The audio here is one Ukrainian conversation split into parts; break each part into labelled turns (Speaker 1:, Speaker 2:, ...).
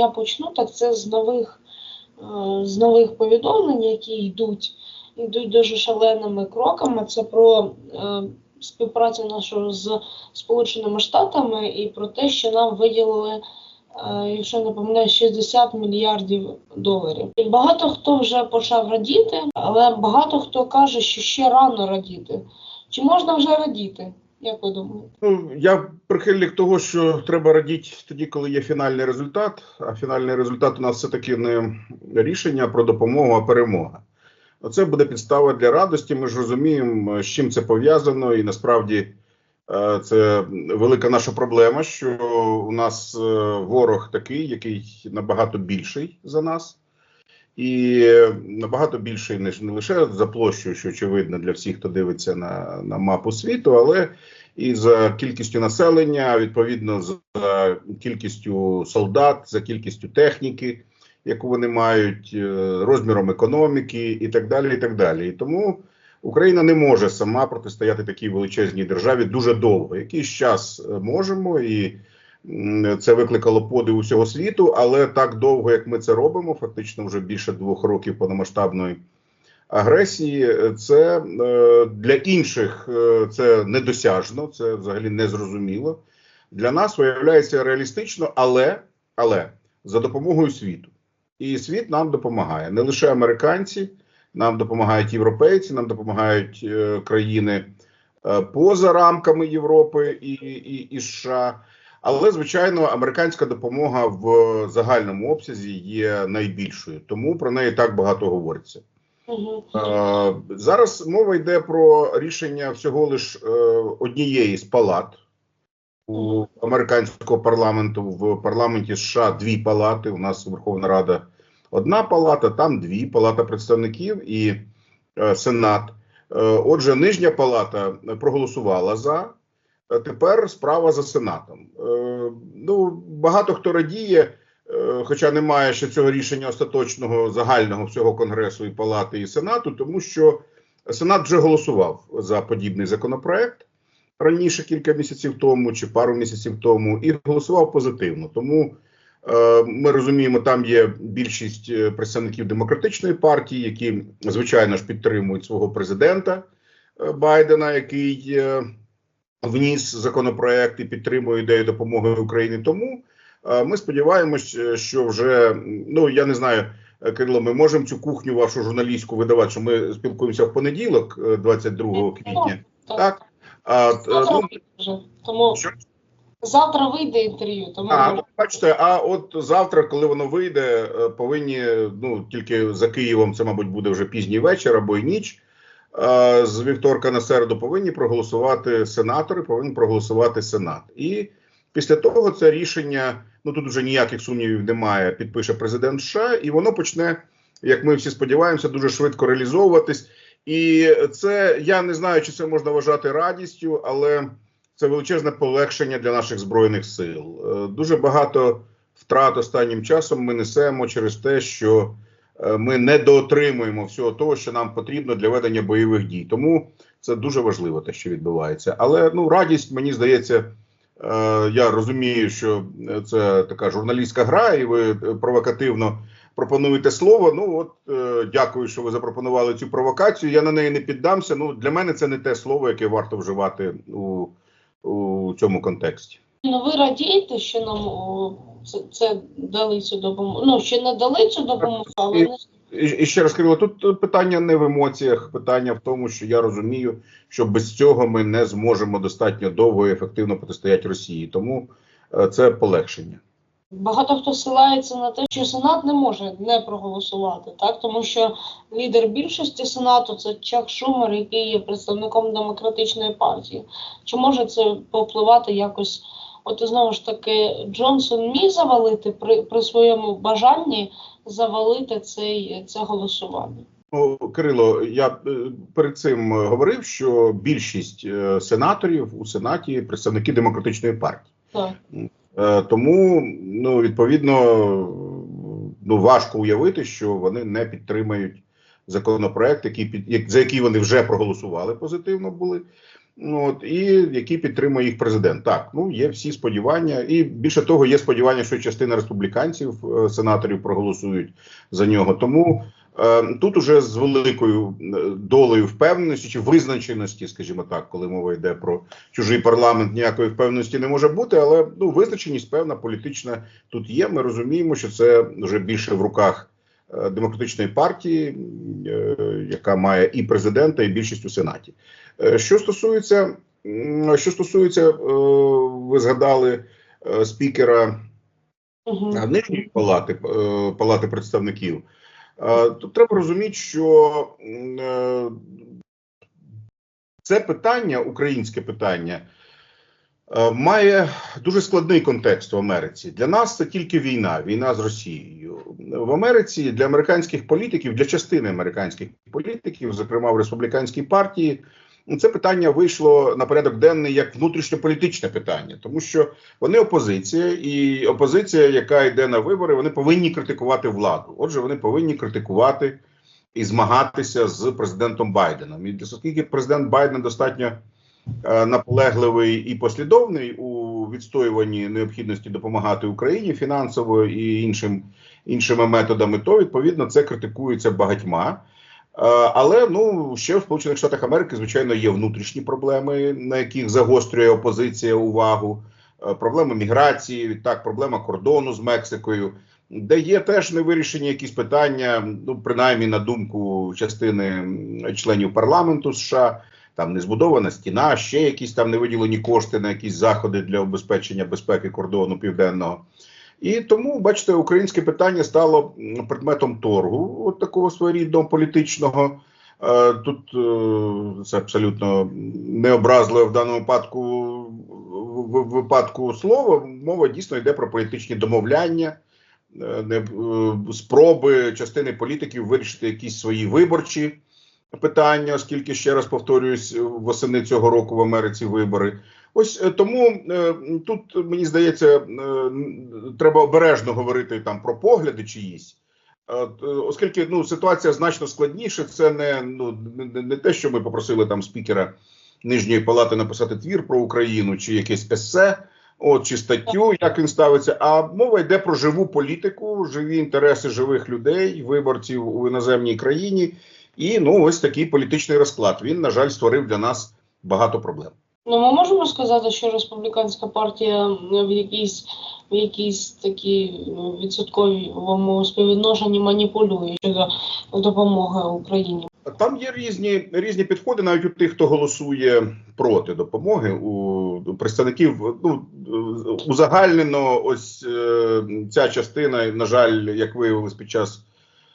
Speaker 1: я почну, так це з нових, е, з нових повідомлень, які йдуть, йдуть дуже шаленими кроками. Це про е, співпрацю нашу з Сполученими Штатами і про те, що нам виділили, е, якщо не помиляюсь, 60 мільярдів доларів. І багато хто вже почав радіти, але багато хто каже, що ще рано радіти. Чи можна вже радіти? Як ви думаєте?
Speaker 2: Ну, я прихильник того, що треба радіти тоді, коли є фінальний результат. А фінальний результат у нас все таки не рішення про допомогу, а перемога. Оце буде підстава для радості. Ми ж розуміємо, з чим це пов'язано, і насправді е, це велика наша проблема, що у нас е, ворог такий, який набагато більший за нас, і набагато більший не, не лише за площею, що очевидно для всіх, хто дивиться на, на мапу світу, але і за кількістю населення, відповідно за кількістю солдат, за кількістю техніки, яку вони мають, е, розміром економіки і так далі. І так далі. І тому Україна не може сама протистояти такій величезній державі дуже довго. Якийсь час е, можемо, і це викликало подив усього світу, але так довго, як ми це робимо, фактично вже більше двох років повномасштабної агресії, це е, для інших е, це недосяжно, це взагалі незрозуміло. Для нас виявляється реалістично, але, але за допомогою світу. І світ нам допомагає. Не лише американці, нам допомагають європейці, нам допомагають е, країни поза рамками Європи і, і, і США. Але, звичайно, американська допомога в загальному обсязі є найбільшою, тому про неї так багато говориться.
Speaker 1: Угу.
Speaker 2: Е, Зараз мова йде про рішення всього лиш е, однієї з палат у американського парламенту. В парламенті США дві палати. У нас Верховна Рада одна палата, там дві палата представників і е, Сенат. Е, Отже, нижня палата проголосувала за. Е, Тепер справа за Сенатом. Е, Ну, багато хто радіє, е, хоча немає ще цього рішення остаточного загального всього конгресу і палати і сенату, тому що Сенат вже голосував за подібний законопроект раніше кілька місяців тому чи пару місяців тому, і голосував позитивно. Тому ми розуміємо, там є більшість представників демократичної партії, які звичайно ж підтримують свого президента Байдена, який вніс законопроект і підтримує ідею допомоги Україні. Тому е, ми сподіваємось, що вже ну я не знаю. е, Кирило, ми можемо цю кухню вашу журналістську видавати, що ми спілкуємося в понеділок, е, 22 квітня. Так? А,
Speaker 1: Завтра
Speaker 2: ну.
Speaker 1: Тому
Speaker 2: що?
Speaker 1: завтра вийде інтерв'ю. Тому
Speaker 2: А, ну, бачите, а от завтра, коли воно вийде, е, повинні ну тільки за Києвом, це мабуть буде вже пізній вечір або й ніч. Е, З вівторка на середу повинні проголосувати сенатори, повинні проголосувати сенат. І після того це рішення, ну тут вже ніяких сумнівів немає. Підпише президент США, і воно почне, як ми всі сподіваємося, дуже швидко реалізовуватись. І це я не знаю, чи це можна вважати радістю, але це величезне полегшення для наших збройних сил. Е, Дуже багато втрат останнім часом ми несемо через те, що ми не доотримуємо всього того, що нам потрібно для ведення бойових дій. Тому це дуже важливо, те, що відбувається. Але ну радість, мені здається, е, я розумію, що це така журналістська гра, і ви е, провокативно пропонуєте слово. Ну от е, дякую, що ви запропонували цю провокацію. Я на неї не піддамся. Ну для мене це не те слово, яке варто вживати у, у цьому контексті.
Speaker 1: Ну, ви радієте, що нам це, це дали цю допомогу. Ну, ще не дали цю допомогу, але не
Speaker 2: І, і ще раз Кирило, тут питання не в емоціях, питання в тому, що я розумію, що без цього ми не зможемо достатньо довго і ефективно протистояти Росії. Тому е, це полегшення.
Speaker 1: багато хто ссилається на те, що Сенат не може не проголосувати, так тому що лідер більшості Сенату це Чак Шумер, який є представником демократичної партії. Чи може це повпливати якось? От знову ж таки, Джонсон міг завалити при, при своєму бажанні завалити цей це голосування.
Speaker 2: Ну, Кирило, я е, перед цим е, говорив, що більшість е, сенаторів у сенаті представники демократичної партії.
Speaker 1: Так.
Speaker 2: Тому, ну відповідно, ну важко уявити, що вони не підтримають законопроект, який під за який вони вже проголосували позитивно були. Ну, от, і які підтримує їх президент. Так, ну є всі сподівання, і більше того, є сподівання, що частина республіканців, е, сенаторів проголосують за нього. Тому е, тут уже з великою е, долею впевненості чи визначеності, скажімо так, коли мова йде про чужий парламент, ніякої впевненості не може бути. Але ну визначеність певна політична тут є. Ми розуміємо, що це вже більше в руках демократичної партії, е, яка має і президента, і більшість у сенаті. Е, Що стосується, що стосується, е, ви згадали е, спікера е, нижньої палати е, палати представників. Е, Тут треба розуміти, що е, це питання, українське питання, е, має дуже складний контекст в Америці. Для нас це тільки війна, війна з Росією. В Америці для американських політиків, для частини американських політиків, зокрема в республіканській партії, це питання вийшло на порядок денний як внутрішньополітичне питання, тому що вони опозиція, і опозиція, яка йде на вибори, вони повинні критикувати владу. Отже, вони повинні критикувати і змагатися з президентом Байденом. І оскільки президент Байден достатньо е, наполегливий і послідовний у відстоюванні необхідності допомагати Україні фінансово і іншим іншими методами, то відповідно це критикується багатьма. Е, Але ну ще в Сполучених Штатах Америки, звичайно, є внутрішні проблеми, на яких загострює опозиція увагу. Е, Проблема міграції, відтак, проблема кордону з Мексикою, де є теж невирішені якісь питання, ну принаймні на думку частини членів парламенту США. Там не збудована стіна, ще якісь там не виділені кошти на якісь заходи для обезпечення безпеки кордону південного. І тому, бачите, українське питання стало предметом торгу, от такого своєрідного політичного. Е, Тут е, це абсолютно необразливе в даному випадку в- випадку слова. Мова дійсно йде про політичні домовляння, е, спроби частини політиків вирішити якісь свої виборчі питання, оскільки ще раз повторююсь, восени цього року в Америці вибори. Ось е, тому е, тут мені здається, е, треба обережно говорити там про погляди чиїсь. Оскільки ну ситуація значно складніша, це не ну не- не, не те, що ми попросили там спікера нижньої палати написати твір про Україну чи якесь есе, от чи статтю, як він ставиться. А мова йде про живу політику, живі інтереси живих людей, виборців у іноземній країні. І ну ось такий політичний розклад. Він, на жаль, створив для нас багато проблем.
Speaker 1: Ну, ми можемо сказати, що республіканська партія в якійсь в якійсь такій ну, відсотковому співвідношенні маніпулює щодо допомоги Україні.
Speaker 2: Там є різні різні підходи, навіть у тих, хто голосує проти допомоги. У представників ну узагальнено, ось е, ця частина, на жаль, як виявилось під час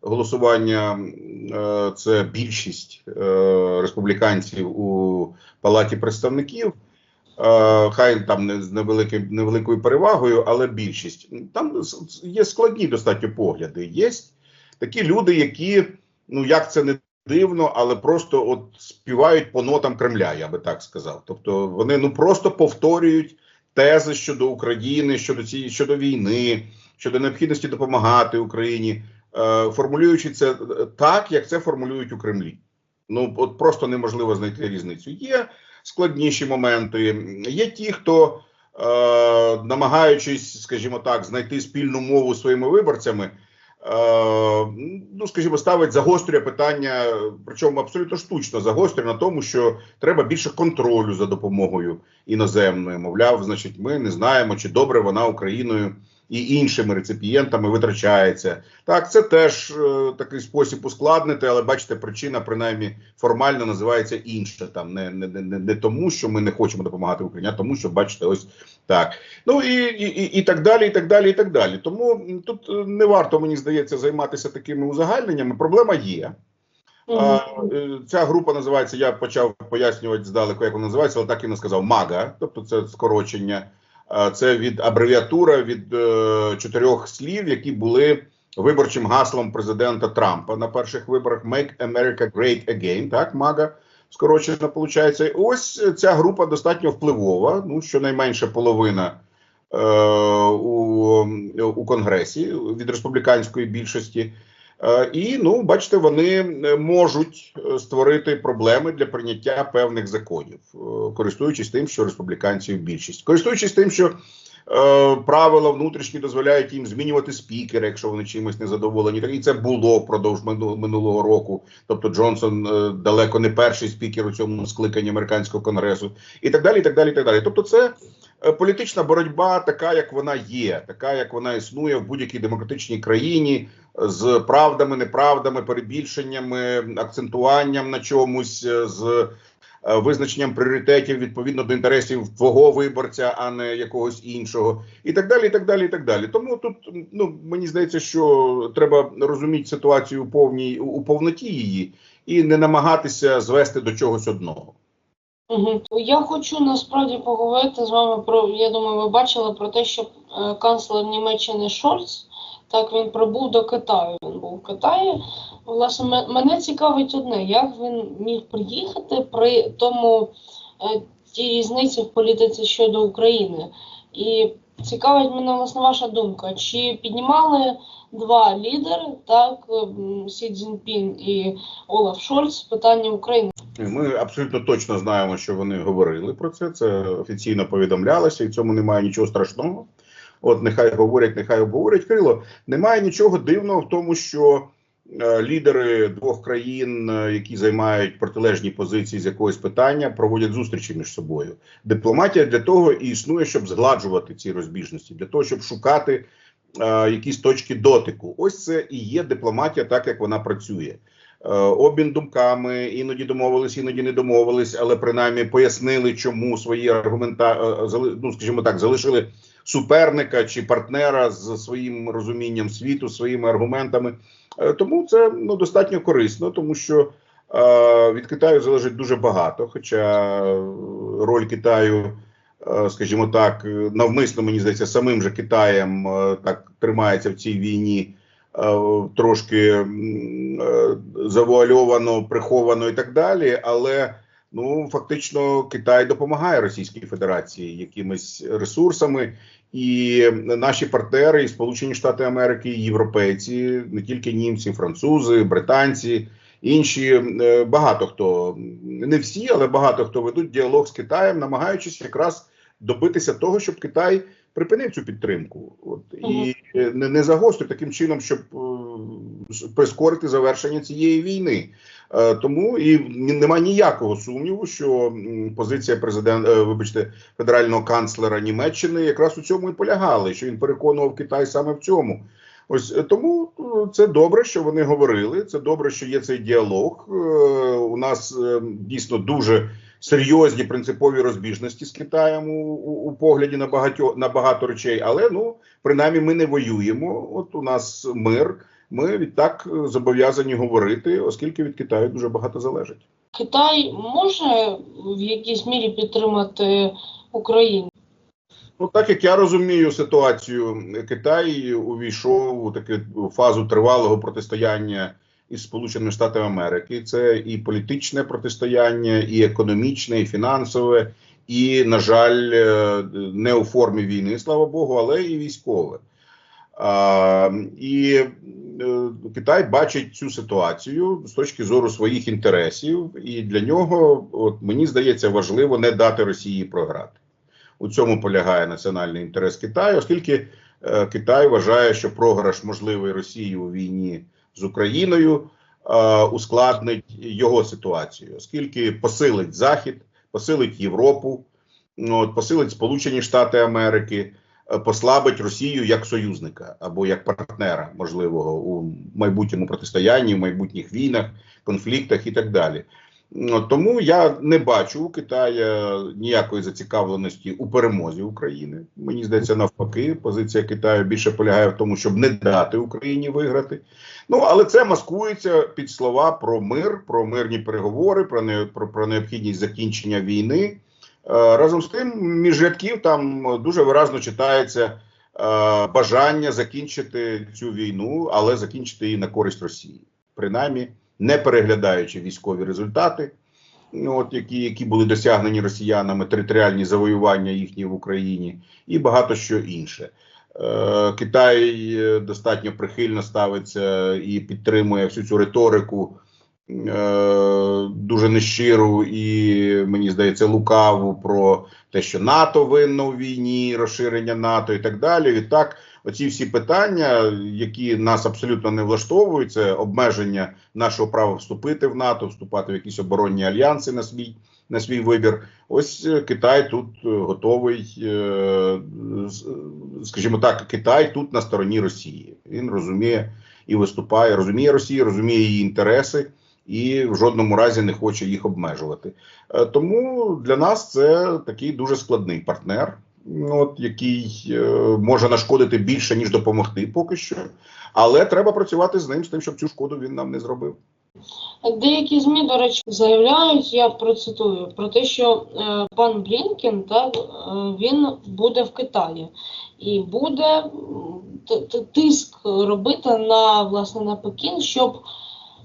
Speaker 2: голосування, е, це більшість е, республіканців у палаті представників. Е, Хай там не з невеликим невеликою перевагою, але більшість там є складні достатньо погляди. Є такі люди, які ну як це не дивно, але просто от співають по нотам Кремля, я би так сказав. Тобто вони ну просто повторюють тези щодо України, щодо цієї щодо війни, щодо необхідності допомагати Україні, формулюючи це е, так, як це формулюють у Кремлі. Ну от просто неможливо знайти різницю. Є складніші моменти, є ті, хто. Е, намагаючись, скажімо так, знайти спільну мову своїми виборцями, е, ну скажімо, ставить загострює питання, причому абсолютно штучно загострює на тому, що треба більше контролю за допомогою іноземною. Мовляв, значить, ми не знаємо, чи добре вона Україною і іншими реципієнтами витрачається. Так, це теж е, такий спосіб ускладнити, але бачите, причина принаймні формально називається інша. Там не, не, не, не тому, що ми не хочемо допомагати Україні, а тому, що бачите, ось так. Ну і, і, і так далі, і так далі, і так далі. Тому тут е, не варто, мені здається, займатися такими узагальненнями. Проблема є. А, е, ця група називається, я почав пояснювати здалеку, як вона називається, але так і не сказав МАГА, тобто це скорочення. Це від абревіатура від е, чотирьох слів, які були виборчим гаслом президента Трампа на перших виборах Make America Great Again, так, МАГА скорочено виходить. Ось ця група достатньо впливова, ну щонайменше половина е, у, у Конгресі від республіканської більшості. Е, І ну, бачите, вони е, можуть е, створити проблеми для прийняття певних законів, користуючись тим, що республіканців більшість, користуючись тим, що правила внутрішні дозволяють їм змінювати спікера, якщо вони чимось не задоволені. І це було впродовж мину- минулого року. Тобто Джонсон далеко не перший спікер у цьому скликанні американського конгресу, і так далі. і так далі, і так далі. Тобто, це політична боротьба, така як вона є, така як вона існує в будь-якій демократичній країні з правдами, неправдами, перебільшеннями, акцентуванням на чомусь, е, з е, визначенням пріоритетів відповідно до інтересів твого виборця, а не якогось іншого, і так далі. і так далі, і так далі. Тому тут ну мені здається, що треба розуміти ситуацію у повній у повноті її і не намагатися звести до чогось одного.
Speaker 1: Я хочу насправді поговорити з вами про. Я думаю, ви бачили про те, що е, канцлер Німеччини Шольц, так він прибув до Китаю. Він був в Китаї. Власне, мене цікавить одне, як він міг приїхати при тому е, тій різниці в політиці щодо України. І цікавить мене власне ваша думка, чи піднімали два лідери, так, ем, Сі Цзіньпін і Олаф Шольц, питання України?
Speaker 2: Ми абсолютно точно знаємо, що вони говорили про це. Це офіційно повідомлялося, і в цьому немає нічого страшного. От нехай говорять, нехай обговорять. Крило. Немає нічого дивного в тому, що е, лідери двох країн, е, які займають протилежні позиції з якогось питання, проводять зустрічі між собою. Дипломатія для того і існує, щоб згладжувати ці розбіжності, для того, щоб шукати е, якісь точки дотику. Ось це і є дипломатія, так як вона працює. Е, обмін думками, іноді домовились, іноді не домовились, але принаймні пояснили, чому свої аргумента е, ну, скажімо так, залишили суперника чи партнера з своїм розумінням світу, своїми аргументами. Е, Тому це ну достатньо корисно, тому що від Китаю залежить дуже багато. Хоча роль Китаю, скажімо так, навмисно мені здається, самим же Китаєм так тримається в цій війні трошки е, завуальовано, приховано і так далі. Але ну фактично Китай допомагає Російській Федерації якимись ресурсами. І наші партнери, і Сполучені Штати Америки, і європейці, не тільки німці, французи, британці, інші е, багато хто не всі, але багато хто ведуть діалог з Китаєм, намагаючись якраз добитися того, щоб Китай припинив цю підтримку, от і не, не загострив таким чином, щоб е, прискорити завершення цієї війни. Е, Тому і немає ніякого сумніву, що позиція президента, е, вибачте, федерального канцлера Німеччини якраз у цьому і полягала, що він переконував Китай саме в цьому. Ось е, тому е, це добре, що вони говорили. Це добре, що є цей діалог. Е, У нас е, дійсно дуже серйозні принципові розбіжності з Китаєм у, у, у погляді на багатьо на багато речей, але ну принаймні ми не воюємо. От у нас мир. Ми відтак зобов'язані говорити, оскільки від Китаю дуже багато залежить.
Speaker 1: Китай може в якійсь мірі підтримати Україну?
Speaker 2: Ну, так як я розумію ситуацію, Китай увійшов у таку фазу тривалого протистояння із Сполученими Штатами Америки. Це і політичне протистояння, і економічне, і фінансове, і, на жаль, е, не у формі війни, слава Богу, але і військове. А, і е, Китай бачить цю ситуацію з точки зору своїх інтересів, і для нього, от мені здається, важливо не дати Росії програти. У цьому полягає національний інтерес Китаю, оскільки е, Китай вважає, що програш можливий Росії у війні з Україною е, ускладнить його ситуацію, оскільки посилить Захід, посилить Європу, ну, посилить Сполучені Штати Америки, е, послабить Росію як союзника або як партнера можливого у майбутньому протистоянні, в майбутніх війнах, конфліктах і так далі. Ну, Тому я не бачу у Китая ніякої зацікавленості у перемозі України. Мені здається, навпаки, позиція Китаю більше полягає в тому, щоб не дати Україні виграти. Ну але це маскується під слова про мир, про мирні переговори, про не про, про необхідність закінчення війни. Е, разом з тим, між рядків там дуже виразно читається е, бажання закінчити цю війну, але закінчити її на користь Росії, принаймні не переглядаючи військові результати, ну, от які, які були досягнені росіянами, територіальні завоювання їхні в Україні, і багато що інше. Е, Китай е, достатньо прихильно ставиться і підтримує всю цю риторику дуже нещиру і мені здається лукаву про те, що НАТО винно у війні, розширення НАТО і так далі. Відтак, оці всі питання, які нас абсолютно не влаштовують, це обмеження нашого права вступити в НАТО, вступати в якісь оборонні альянси на свій на свій вибір. Ось е, Китай тут е, готовий, е, скажімо так, Китай тут на стороні Росії. Він розуміє і виступає, розуміє Росію, розуміє її інтереси і в жодному разі не хоче їх обмежувати. Е, Тому для нас це такий дуже складний партнер, ну, от, який е, може нашкодити більше, ніж допомогти поки що. Але треба працювати з ним, з тим, щоб цю шкоду він нам не зробив.
Speaker 1: Деякі ЗМІ, до речі, заявляють, я процитую, про те, що е, пан Блінкен так, е, він буде в Китаї і буде тиск робити на власне на Пекін, щоб,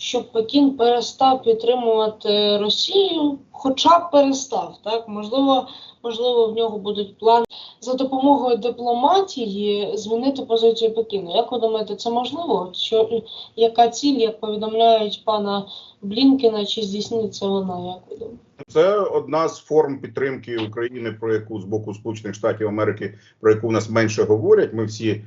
Speaker 1: щоб Пекін перестав підтримувати Росію, хоча б перестав. Так? Можливо, можливо, в нього будуть плани за допомогою дипломатії змінити позицію Пекіну. Як ви думаєте, це можливо? Що яка ціль, як повідомляють пана Блінкена, чи здійсниться вона? Як ви думаєте?
Speaker 2: Це одна з форм підтримки України, про яку з боку Сполучених Штатів Америки, про яку в нас менше говорять. Ми всі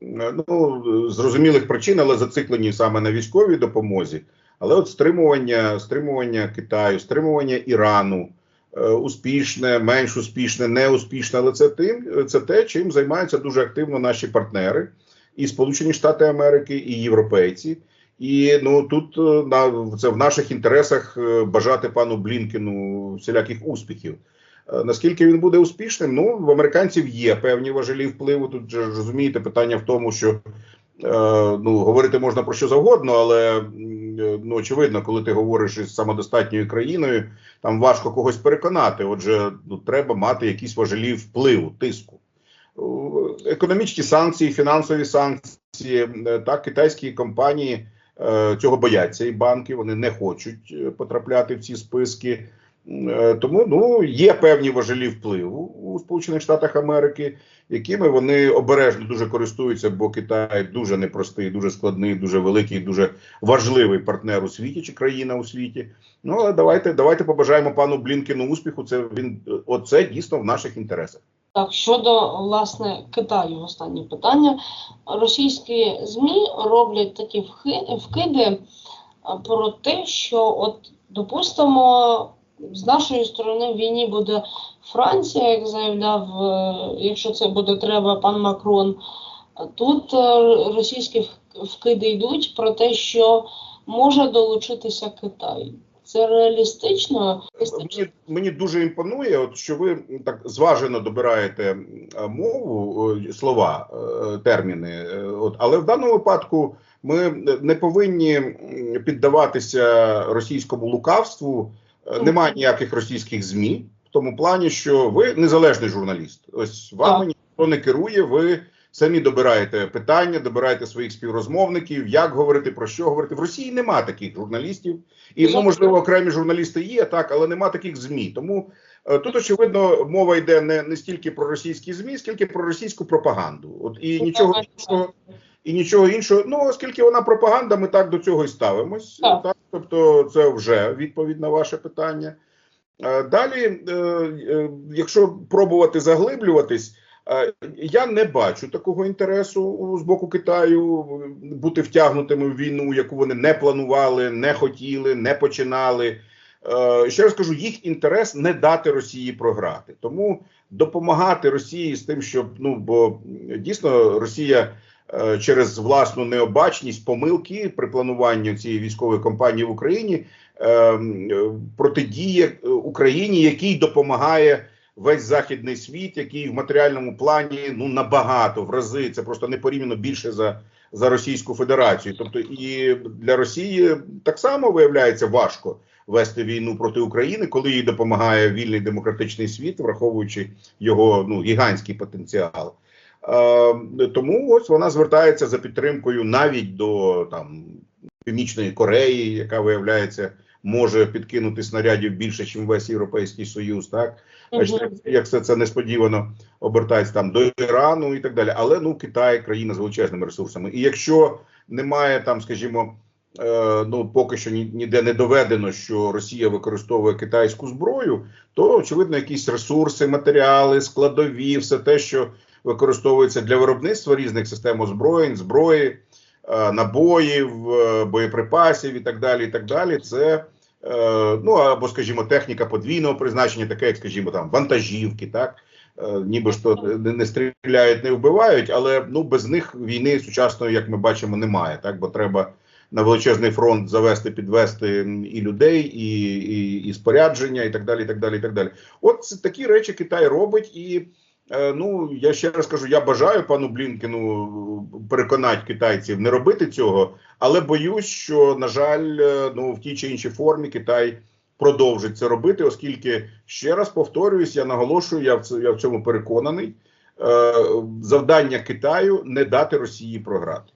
Speaker 2: ну зрозумілих причин, але зациклені саме на військовій допомозі. Але от стримування, стримування Китаю, стримування Ірану, е, успішне, менш успішне, неуспішне. Але це тим, це те, чим займаються дуже активно наші партнери, і Сполучені Штати Америки, і європейці. І ну тут е, на це в наших інтересах е, бажати пану Блінкену всіляких успіхів. Е, Наскільки він буде успішним? Ну в американців є певні важелі впливу. Тут же розумієте питання в тому, що е, ну говорити можна про що завгодно, але е, ну очевидно, коли ти говориш із самодостатньою країною, там важко когось переконати. Отже, ну треба мати якісь важелі впливу, тиску. Е, Економічні санкції, фінансові санкції, так китайські компанії е, цього бояться, і банки вони не хочуть потрапляти в ці списки. Е, Тому ну є певні важелі впливу у Сполучених Штатах Америки, якими вони обережно дуже користуються, бо Китай дуже непростий, дуже складний, дуже великий, дуже важливий партнер у світі чи країна у світі. Ну але давайте, давайте побажаємо пану Блінкену успіху. Це він оце дійсно в наших інтересах.
Speaker 1: Так, щодо власне Китаю, останнє питання. Російські ЗМІ роблять такі вкиди про те, що от допустимо, з нашої сторони в війні буде Франція, як заявляв, е, якщо це буде треба, пан Макрон. Тут е, російські вкиди йдуть про те, що може долучитися Китай. Це реалістично?
Speaker 2: Мені, мені дуже імпонує, от що ви так зважено добираєте е, мову, е, слова, е, терміни. е, От, але в даному випадку ми не повинні піддаватися російському лукавству. Е, Немає ніяких російських змі в тому плані, що ви незалежний журналіст. Ось вами ніхто не керує. Ви самі добираєте питання, добираєте своїх співрозмовників, як говорити, про що говорити. В Росії нема таких журналістів. І ну, можливо, окремі журналісти є, так, але нема таких змі. Тому е, тут очевидно мова йде не, не стільки про російські змі, скільки про російську пропаганду. От і нічого іншого, і нічого іншого. Ну оскільки вона пропаганда, ми так до цього і ставимось.
Speaker 1: Так.
Speaker 2: Так, тобто, це вже відповідь на ваше питання. Е, Далі, е, е, якщо пробувати заглиблюватись. Я не бачу такого інтересу з боку Китаю бути втягнутими в війну, яку вони не планували, не хотіли, не починали. Ще раз кажу, їх інтерес не дати Росії програти. Тому допомагати Росії з тим, щоб ну бо дійсно Росія через власну необачність, помилки при плануванні цієї військової кампанії в Україні е, е, протидіє е, Україні, який допомагає весь західний світ, який в матеріальному плані ну набагато в рази це просто непорівняно більше за, за Російську Федерацію. Тобто, і для Росії так само виявляється важко вести війну проти України, коли їй допомагає вільний демократичний світ, враховуючи його ну гігантський потенціал. Е, тому ось вона звертається за підтримкою навіть до там Північної Кореї, яка виявляється може підкинути снарядів більше, ніж весь Європейський Союз, так
Speaker 1: Мгм.
Speaker 2: як все це несподівано обертається там до Ірану і так далі. Але ну Китай країна з величезними ресурсами. І якщо немає там, скажімо, е, ну поки що ні- ніде не доведено, що Росія використовує китайську зброю, то очевидно якісь ресурси, матеріали, складові, все те, що використовується для виробництва різних систем озброєнь, зброї, е, набоїв, е, боєприпасів і так далі. І так далі. Це е, ну або, скажімо, техніка подвійного призначення, таке, як, скажімо, там вантажівки, так. Ніби ж то не, стріляють, не вбивають, але ну без них війни сучасної, як ми бачимо, немає. Так, бо треба на величезний фронт завести, підвести і людей, і, і, і спорядження, і так далі. І так далі, і так далі. От такі речі Китай робить, і ну я ще раз кажу: я бажаю пану Блінкену переконати китайців не робити цього, але боюсь, що на жаль, е, ну в тій чи іншій формі Китай продовжить це робити, оскільки ще раз повторююсь, я наголошую, я в це я в цьому переконаний. Е, завдання Китаю не дати Росії програти.